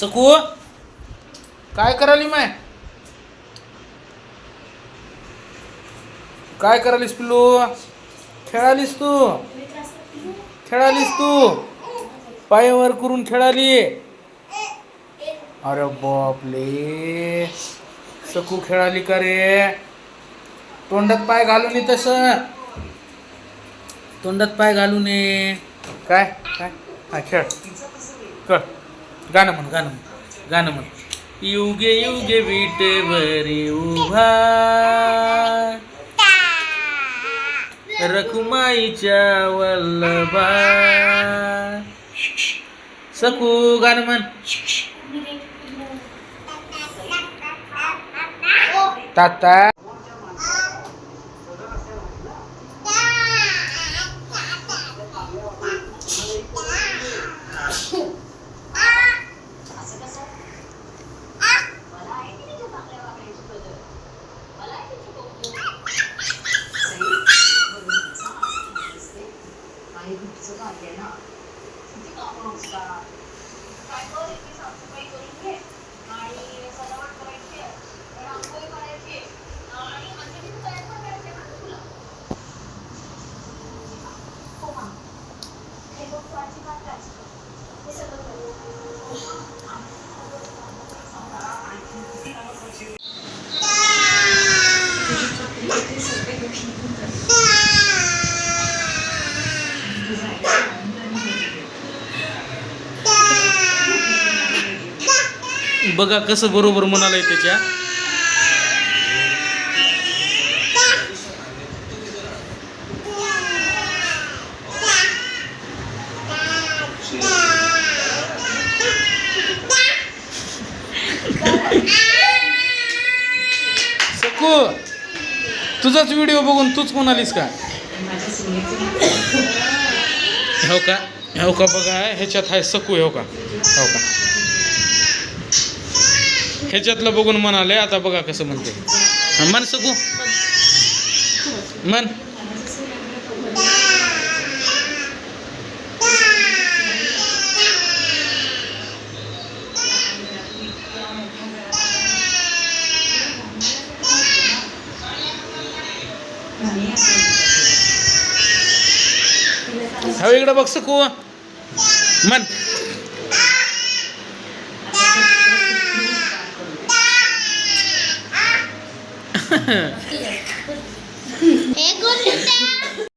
सकू? काय कराली माय? काय करालीस पिल्लू? खेळालीस तू? खेळालीस तू? पायावर करून खेळाली? अरे बापले सकू खेळाली का रे? तोंडात पाय घालून ये तसं. तोंडात पाय घालून ये. काय? काय? हा खेळ. कळ. गाणं म्हण गाणं म्हण गाणं म्हण. युगे युगे विटेवरी उभा. रखुमाईच्या वल्लभा. सकू गाणं म्हण. ताता. संस्कार साफसफाई करून घे आणि सजावट करायची बघा कसं बरोबर म्हणालंय त्याच्या. सकू तुझाच व्हिडिओ बघून तूच म्हणालीस का? हो का? हो का बघा ह्याच्यात आहे सकू हो का? हो का? ह्याच्यातलं बघून म्हणाले आता बघा कसं म्हणते म्हण सकू म्हण हा हो, इकडं बघ सकू म्हण え、これだ。